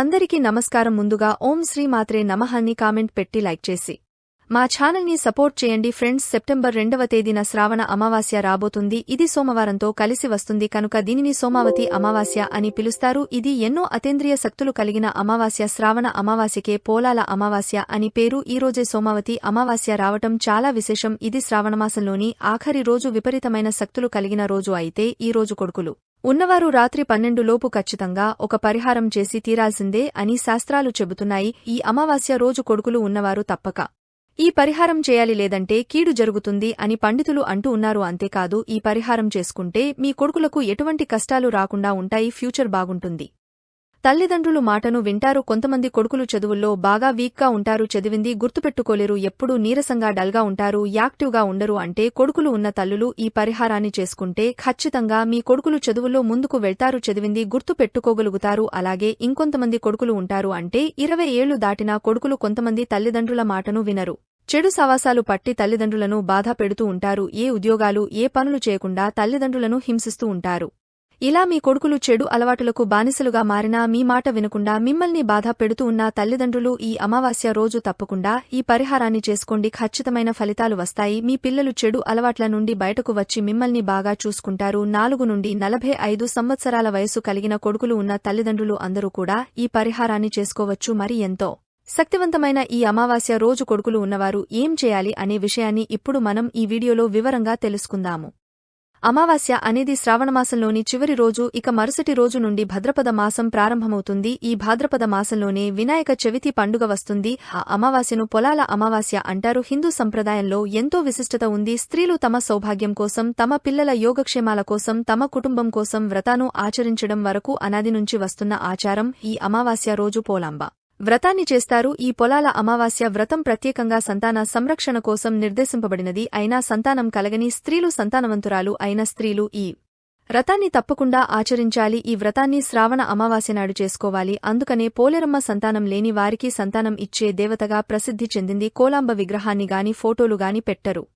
అందరికీ నమస్కారం. ముందుగా ఓం శ్రీ మాత్రే నమహాన్ని కామెంట్ పెట్టి లైక్ చేసి. మా ఛానల్ని సపోర్ట్ చేయండి ఫ్రెండ్స్. సెప్టెంబర్ రెండవ తేదీన శ్రావణ అమావాస్య రాబోతుంది. ఇది సోమవారంతో కలిసి వస్తుంది. కనుక దీనిని సోమావతి అమావాస్య అని పిలుస్తారు. ఇది ఎన్నో అతేంద్రియ శక్తులు కలిగిన అమావాస్య. శ్రావణ అమావాస్యకే పోలాల అమావాస్య అని పేరు. ఈ రోజే సోమావతి అమావాస్య రావటం చాలా విశేషం. ఇది శ్రావణమాసంలోని ఆఖరి రోజు విపరీతమైన శక్తులు కలిగిన రోజు అయితే ఈ రోజు కొడుకులు ఉన్నవారు రాత్రి పన్నెండు లోపు ఖచ్చితంగా ఒక పరిహారం చేసి తీరాల్సిందే అని శాస్త్రాలు చెబుతున్నాయి. ఈ అమావాస్య రోజు కొడుకులు ఉన్నవారు తప్పక. ఈ పరిహారం చేయాలి లేదంటే కీడు జరుగుతుంది అని పండితులు అంటూ ఉన్నారు. అంతేకాదు ఈ పరిహారం చేసుకుంటే మీ కొడుకులకు ఎటువంటి కష్టాలు రాకుండా ఉంటాయి. ఫ్యూచర్ బాగుంటుంది. తల్లిదండ్రులు మాటను వింటారు. కొంతమంది కొడుకులు చదువుల్లో బాగా వీక్గా ఉంటారు. చదివింది గుర్తుపెట్టుకోలేరు. ఎప్పుడూ నీరసంగా డల్గా ఉంటారు. యాక్టివ్గా ఉండరు అంటే కొడుకులు ఉన్న తల్లులు ఈ పరిహారాన్ని చేసుకుంటే ఖచ్చితంగా మీ కొడుకులు చదువుల్లో ముందుకు వెళ్తారు. చదివింది గుర్తుపెట్టుకోగలుగుతారు. అలాగే ఇంకొంతమంది కొడుకులు ఉంటారు అంటే ఇరవై ఏళ్ళు దాటినా కొడుకులు కొంతమంది తల్లిదండ్రుల మాటను వినరు. చెడు సవాసాలు పట్టి తల్లిదండ్రులను బాధ పెడుతూ ఉంటారు. ఏ ఉద్యోగాలు ఏ పనులు చేయకుండా తల్లిదండ్రులను హింసిస్తూ ఉంటారు. ఇలా మీ కొడుకులు చెడు అలవాటులకు బానిసలుగా మారినా మీ మాట వినకుండా మిమ్మల్ని బాధ పెడుతూ ఉన్న తల్లిదండ్రులు ఈ అమావాస్య రోజు తప్పకుండా ఈ పరిహారాన్ని చేసుకోండి. ఖచ్చితమైన ఫలితాలు వస్తాయి. మీ పిల్లలు చెడు అలవాట్ల నుండి బయటకు వచ్చి మిమ్మల్ని బాగా చూసుకుంటారు. నాలుగు నుండి నలభై ఐదు సంవత్సరాల వయసు కలిగిన కొడుకులు ఉన్న తల్లిదండ్రులు అందరూ కూడా ఈ పరిహారాన్ని చేసుకోవచ్చు. మరి ఎంతో శక్తివంతమైన ఈ అమావాస్య రోజు కొడుకులు ఉన్నవారు ఏం చేయాలి అనే విషయాన్ని ఇప్పుడు మనం ఈ వీడియోలో వివరంగా తెలుసుకుందాము. అమావాస్య అనేది శ్రావణమాసంలోని చివరి రోజు ఇక మరుసటి రోజు నుండి భద్రపద మాసం ప్రారంభమవుతుంది. ఈ భాద్రపద మాసంలోనే వినాయక చవితి పండుగ వస్తుంది. ఆ అమావాస్యను పొలాల అమావాస్య అంటారు. హిందూ సంప్రదాయంలో ఎంతో విశిష్టత ఉంది. స్త్రీలు తమ సౌభాగ్యం కోసం తమ పిల్లల యోగక్షేమాల కోసం తమ కుటుంబం కోసం వ్రతాను ఆచరించడం వరకు అనాది నుంచి వస్తున్న ఆచారం. ఈ అమావాస్య రోజు పోలాంబ. వ్రతాన్ని చేస్తారు. ఈ పొలాల అమావాస్య వ్రతం ప్రత్యేకంగా సంతాన సంరక్షణ కోసం నిర్దేశింపబడినది. అయినా సంతానం కలగని స్త్రీలు సంతానవంతురాలు అయిన స్త్రీలు ఈ వ్రతాన్ని తప్పకుండా ఆచరించాలి. ఈ వ్రతాన్ని శ్రావణ అమావాస్య నాడు చేసుకోవాలి. అందుకనే పోలేరమ్మ సంతానం లేని వారికి సంతానం ఇచ్చే దేవతగా ప్రసిద్ధి చెందింది. కోలాంబ విగ్రహాన్ని గాని ఫోటోలు గాని పెట్టరు.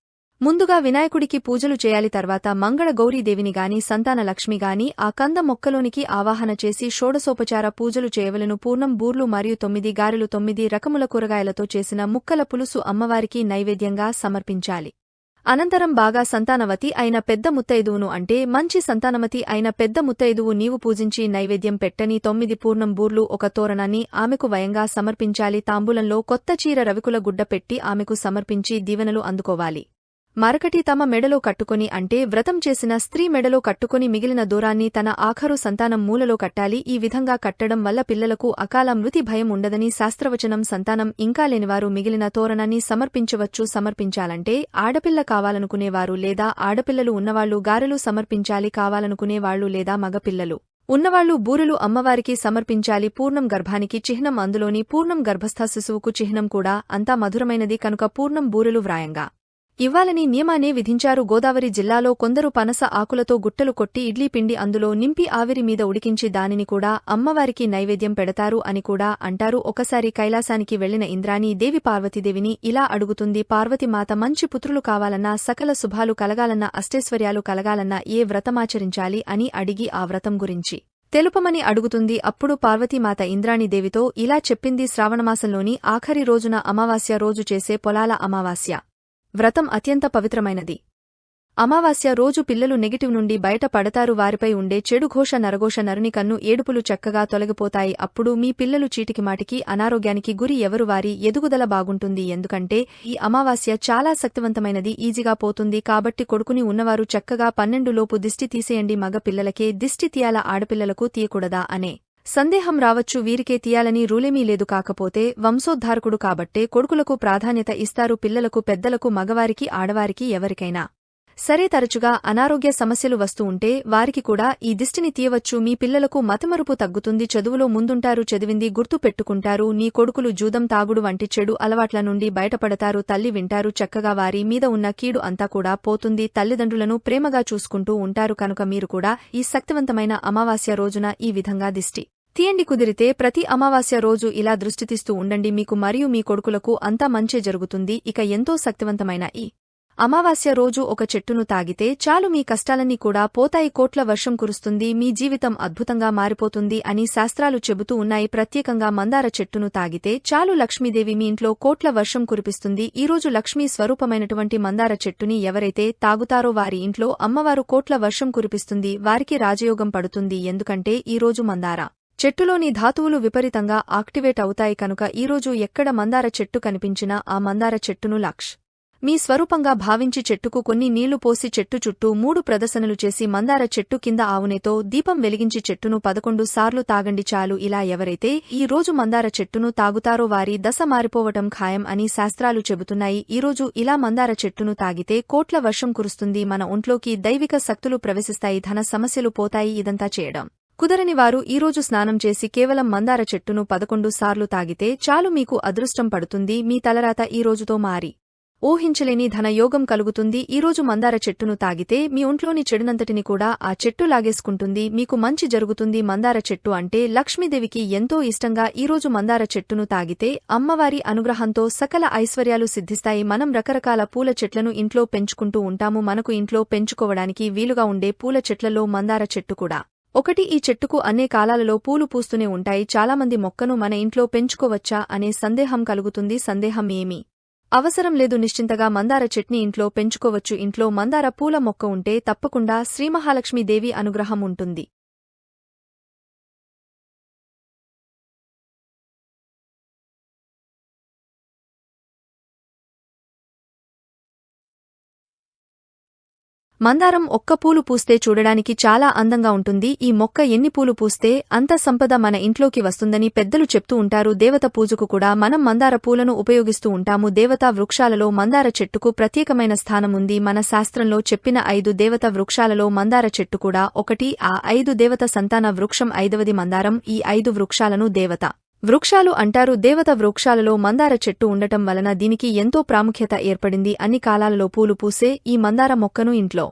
ముందుగా వినాయకుడికి పూజలు చేయాలి తర్వాత మంగళ గౌరీదేవిని గాని సంతాన లక్ష్మి గాని ఆ కంద మొక్కలోనికి ఆవాహన చేసి షోడసోపచార పూజలు చేయవలను. పూర్ణం బూర్లు మరియు తొమ్మిది గారెలు తొమ్మిది రకముల కూరగాయలతో చేసిన ముక్కల పులుసు అమ్మవారికి నైవేద్యంగా సమర్పించాలి. అనంతరం బాగా సంతానవతి అయిన పెద్ద ముత్తైదువును అంటే మంచి సంతానమతి అయిన పెద్ద ముత్తైదువు నీవు పూజించి నైవేద్యం పెట్టని తొమ్మిది పూర్ణం బూర్లు ఒక తోరణాన్ని ఆమెకు వయంగా సమర్పించాలి. తాంబూలంలో కొత్త చీర రవికుల గుడ్డ పెట్టి ఆమెకు సమర్పించి దీవెనలు అందుకోవాలి. మరకటి తమ మెడలో కట్టుకొని అంటే వ్రతం చేసిన స్త్రీ మెడలో కట్టుకొని మిగిలిన దూరాన్ని తన ఆఖరు సంతానం మూలలో కట్టాలి. ఈ విధంగా కట్టడం వల్ల పిల్లలకు అకాల మృతి భయం ఉండదని శాస్త్రవచనం సంతానం ఇంకా లేనివారు మిగిలిన తోరణాన్ని సమర్పించవచ్చు. సమర్పించాలంటే ఆడపిల్ల కావాలనుకునేవారు లేదా ఆడపిల్లలు ఉన్నవాళ్ళు గారెలు సమర్పించాలి కావాలనుకునేవాళ్ళు లేదా మగపిల్లలు ఉన్నవాళ్ళు బూరెలు అమ్మవారికి సమర్పించాలి. పూర్ణం గర్భానికి చిహ్నం అందులోని పూర్ణం గర్భస్థ శిశువుకు చిహ్నం కూడా అంతా మధురమైనది కనుక పూర్ణం బూరెలు వ్రాయంగా. ఇవ్వాలని నియమానే విధించారు. గోదావరి జిల్లాలో కొందరు పనస ఆకులతో గుట్టలు కొట్టి ఇడ్లీ పిండి అందులో నింపి ఆవిరి మీద ఉడికించి దానిని కూడా అమ్మవారికి నైవేద్యం పెడతారు అని కూడా అంటారు. ఒకసారి కైలాసానికి వెళ్ళిన ఇంద్రాణి దేవి పార్వతీదేవిని ఇలా అడుగుతుంది. పార్వతీమాత మంచి పుత్రులు కావాలన్నా సకల శుభాలు కలగాలన్నా అష్టైశ్వర్యాలు కలగాలన్నా ఏ వ్రతమాచరించాలి? అని అడిగి ఆ వ్రతం గురించి తెలుపమని అడుగుతుంది. అప్పుడు పార్వతీమాత ఇంద్రాణిదేవితో ఇలా చెప్పింది. శ్రావణమాసంలోని ఆఖరి రోజున అమావాస్య రోజు చేసే పొలాల అమావాస్య. వ్రతం అత్యంత పవిత్రమైనది. అమావాస్య రోజు పిల్లలు నెగిటివ్ నుండి బయట పడతారు. వారిపై ఉండే చెడు ఘోష నరఘోష నరుని కన్ను ఏడుపులు చక్కగా తొలగిపోతాయి. అప్పుడు మీ పిల్లలు చీటికి మాటికి అనారోగ్యానికి గురి ఎవరు? వారి ఎదుగుదల బాగుంటుంది. ఎందుకంటే ఈ అమావాస్య చాలా శక్తివంతమైనది. ఈజీగా పోతుంది. కాబట్టి కొడుకుని ఉన్నవారు చక్కగా పన్నెండులోపు దిష్టి తీసేయండి. మగ పిల్లలకే దిష్టి తీయాల? ఆడపిల్లలకు తీయకూడదా? అనే సందేహం రావచ్చు వీరికే తీయాలని రూలేమీ లేదు కాకపోతే వంశోద్ధారకుడు కాబట్టే కొడుకులకు ప్రాధాన్యత ఇస్తారు పిల్లలకు పెద్దలకు మగవారికి ఆడవారికి ఎవరికైనా. సరే తరచుగా అనారోగ్య సమస్యలు వస్తూ ఉంటే వారికి కూడా ఈ దిష్టిని తీయవచ్చు మీ పిల్లలకు మతమరుపు తగ్గుతుంది చదువులో ముందుంటారు చదివింది గుర్తు పెట్టుకుంటారు నీ కొడుకులు జూదం తాగుడు వంటి చెడు అలవాట్ల నుండి బయటపడతారు తల్లి వింటారు చక్కగా వారి మీద ఉన్న కీడు అంతా కూడా పోతుంది తల్లిదండ్రులను ప్రేమగా చూసుకుంటూ ఉంటారు కనుక మీరు కూడా ఈ శక్తివంతమైన అమావాస్య రోజున ఈ విధంగా దిష్టి తీయండి కుదిరితే ప్రతి అమావాస్య రోజు ఇలా దృష్టితీస్తూ ఉండండి. మీకు మరియు మీ కొడుకులకు అంతా మంచే జరుగుతుంది. ఇక ఎంతో శక్తివంతమైన ఈ అమావాస్య రోజు ఒక చెట్టును తాగితే చాలు మీ కష్టాలన్నీ కూడా పోతాయి. కోట్ల వర్షం కురుస్తుంది. మీ జీవితం అద్భుతంగా మారిపోతుంది అని శాస్త్రాలు చెబుతూ ఉన్నాయి. ప్రత్యేకంగా మందార చెట్టును తాగితే చాలు లక్ష్మీదేవి మీ ఇంట్లో కోట్ల వర్షం కురిపిస్తుంది. ఈరోజు లక్ష్మీ స్వరూపమైనటువంటి మందార చెట్టుని ఎవరైతే తాగుతారో వారి ఇంట్లో అమ్మవారు కోట్ల వర్షం కురిపిస్తుంది. వారికి రాజయోగం పడుతుంది. ఎందుకంటే ఈ రోజు మందార చెట్టులోని ధాతువులు విపరీతంగా ఆక్టివేట్ అవుతాయి కనుక ఈరోజు ఎక్కడ మందార చెట్టు కనిపించినా ఆ మందార చెట్టును లక్ష్. మీ స్వరూపంగా భావించి చెట్టుకు కొన్ని నీళ్ళు పోసి చెట్టు చుట్టూ మూడు ప్రదర్శనలు చేసి మందార చెట్టు కింద ఆవునేతో దీపం వెలిగించి చెట్టును పదకొండు సార్లు తాగండి చాలు ఇలా ఎవరైతే ఈ రోజు మందార చెట్టును తాగుతారో వారి దశ మారిపోవటం ఖాయం అని శాస్త్రాలు చెబుతున్నాయి. ఈరోజు ఇలా మందార చెట్టును తాగితే కోట్ల వర్షం కురుస్తుంది. మన ఒంట్లోకి దైవిక శక్తులు ప్రవేశిస్తాయి. ధన సమస్యలు పోతాయి. ఇదంతా చేయడం కుదరని వారు ఈరోజు స్నానం చేసి కేవలం మందార చెట్టును పదకొండు సార్లు తాగితే చాలు మీకు అదృష్టం పడుతుంది మీ తలరాత ఈ రోజుతో మారి. ఊహించలేని ధనయోగం కలుగుతుంది ఈరోజు మందార చెట్టును తాగితే మీ ఒంట్లోని చెడునంతటిని కూడా ఆ చెట్టు లాగేసుకుంటుంది మీకు మంచి జరుగుతుంది మందార చెట్టు అంటే లక్ష్మీదేవికి ఎంతో ఇష్టంగా ఈరోజు మందార చెట్టును తాగితే అమ్మవారి అనుగ్రహంతో సకల ఐశ్వర్యాలు సిద్ధిస్తాయి మనం రకరకాల పూల చెట్లను ఇంట్లో పెంచుకుంటూ ఉంటాము మనకు ఇంట్లో పెంచుకోవడానికి వీలుగా ఉండే పూల చెట్లలో మందార చెట్టు కూడా. ఒకటి ఈ చెట్టుకు అన్ని కాలాలలో పూలు పూస్తూనే ఉంటాయి. చాలామంది మొక్కను మన ఇంట్లో పెంచుకోవచ్చా అనే సందేహం కలుగుతుంది. సందేహం ఏమీ? అవసరం లేదు నిశ్చింతగా మందార చెట్ని ఇంట్లో పెంచుకోవచ్చు. ఇంట్లో మందార పూల మొక్క ఉంటే తప్పకుండా శ్రీమహాలక్ష్మీదేవి అనుగ్రహం ఉంటుంది. మందారం ఒక్క పూలు పూస్తే చూడడానికి చాలా అందంగా ఉంటుంది. ఈ మొక్క ఎన్ని పూలు పూస్తే అంత సంపద మన ఇంట్లోకి వస్తుందని పెద్దలు చెప్తూ ఉంటారు. దేవత పూజకు కూడా మనం మందార పూలను ఉపయోగిస్తూ ఉంటాము. దేవతా వృక్షాలలో మందార చెట్టుకు ప్రత్యేకమైన స్థానముంది మన శాస్త్రంలో చెప్పిన ఐదు దేవత వృక్షాలలో మందార చెట్టు కూడా ఒకటి. ఆ ఐదు దేవత సంతాన వృక్షం ఐదవది మందారం. ఈ ఐదు వృక్షాలను దేవత వృక్షాలు అంటారు దేవత వృక్షాలలో మందార చెట్టు ఉండటం వలన దీనికి ఎంతో ప్రాముఖ్యత ఏర్పడింది అన్ని కాలాలలో పూలు పూసే ఈ మందార మొక్కను ఇంట్లో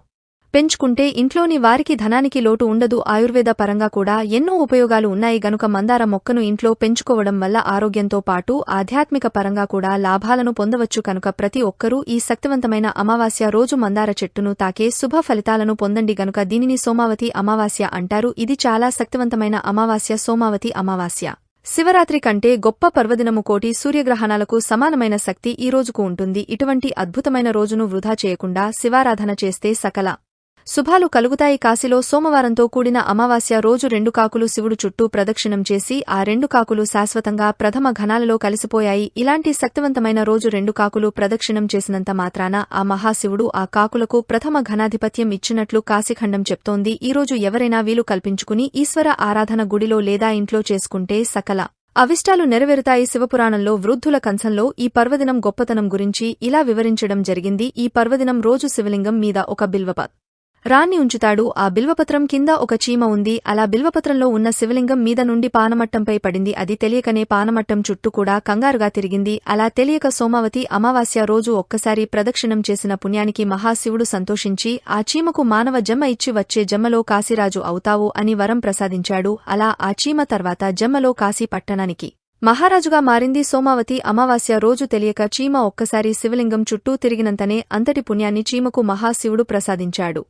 పెంచుకుంటే ఇంట్లోని వారికి ధనానికి లోటు ఉండదు. ఆయుర్వేద పరంగా కూడా ఎన్నో ఉపయోగాలు ఉన్నాయి. గనుక మందార మొక్కను ఇంట్లో పెంచుకోవడం వల్ల ఆరోగ్యంతో పాటు ఆధ్యాత్మిక పరంగా కూడా లాభాలను పొందవచ్చు. కనుక ప్రతి ఒక్కరూ ఈ శక్తివంతమైన అమావాస్య రోజు మందార చెట్టును తాకే శుభ ఫలితాలను పొందండి. గనుక దీనిని సోమావతి అమావాస్య అంటారు. ఇది చాలా శక్తివంతమైన అమావాస్య సోమావతి అమావాస్య. శివరాత్రి కంటే గొప్ప పర్వదినము కోటి సూర్యగ్రహణాలకు సమానమైన శక్తి ఈ రోజుకు ఉంటుంది. ఇటువంటి అద్భుతమైన రోజును వృధా చేయకుండా శివారాధన చేస్తే సకల శుభాలు కలుగుతాయి కాశీలో సోమవారంతో కూడిన అమావాస్య రోజు రెండు కాకులు శివుడు చుట్టూ ప్రదక్షిణం చేసి ఆ రెండు కాకులు శాశ్వతంగా ప్రథమ ఘనాలలో కలిసిపోయాయి. ఇలాంటి శక్తివంతమైన రోజు రెండు కాకులు ప్రదక్షిణం చేసినంత మాత్రాన ఆ మహాశివుడు ఆ కాకులకు ప్రథమ ఘనాధిపత్యం ఇచ్చినట్లు కాశీఖండం చెప్తోంది. ఈరోజు ఎవరైనా వీలు కల్పించుకుని ఈశ్వర ఆరాధన గుడిలో లేదా ఇంట్లో చేసుకుంటే సకల అవిష్టాలు నెరవేరుతాయి. శివపురాణంలో వృద్ధుల కంచంలో ఈ పర్వదినం గొప్పతనం గురించి ఇలా వివరించడం జరిగింది. ఈ పర్వదినం రోజు శివలింగం మీద ఒక బిల్వపత్ రాన్ని ఉంచుతాడు. ఆ బిల్వపత్రం కింద ఒక చీమ ఉంది. అలా బిల్వపత్రంలో ఉన్న శివలింగం మీద నుండి పానమట్టంపై పడింది. అది తెలియకనే పానమట్టం చుట్టూ కూడా కంగారుగా తిరిగింది. అలా తెలియక సోమావతి అమావాస్య రోజు ఒక్కసారి ప్రదక్షిణం చేసిన పుణ్యానికి మహాశివుడు సంతోషించి ఆ చీమకు మానవ జమ్మ ఇచ్చి వచ్చే జమ్మలో కాశీరాజు అవుతావు అని వరం ప్రసాదించాడు. అలా ఆ చీమ తర్వాత జమ్మలో కాశీ పట్టణానికి మహారాజుగా మారింది సోమావతి. అమావాస్య రోజు తెలియక చీమ ఒక్కసారి శివలింగం చుట్టూ తిరిగినంతనే అంతటి పుణ్యాన్ని చీమకు మహాశివుడు ప్రసాదించాడు.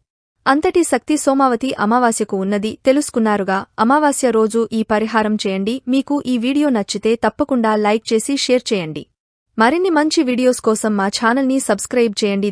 అంతటి శక్తి సోమావతి అమావాస్యకు ఉన్నది తెలుసుకున్నారుగా. అమావాస్య రోజు ఈ పరిహారం చేయండి. మీకు ఈ వీడియో నచ్చితే తప్పకుండా లైక్ చేసి షేర్ చేయండి. మరిన్ని మంచి వీడియోస్ కోసం మా ఛానల్ని సబ్స్క్రైబ్ చేయండి.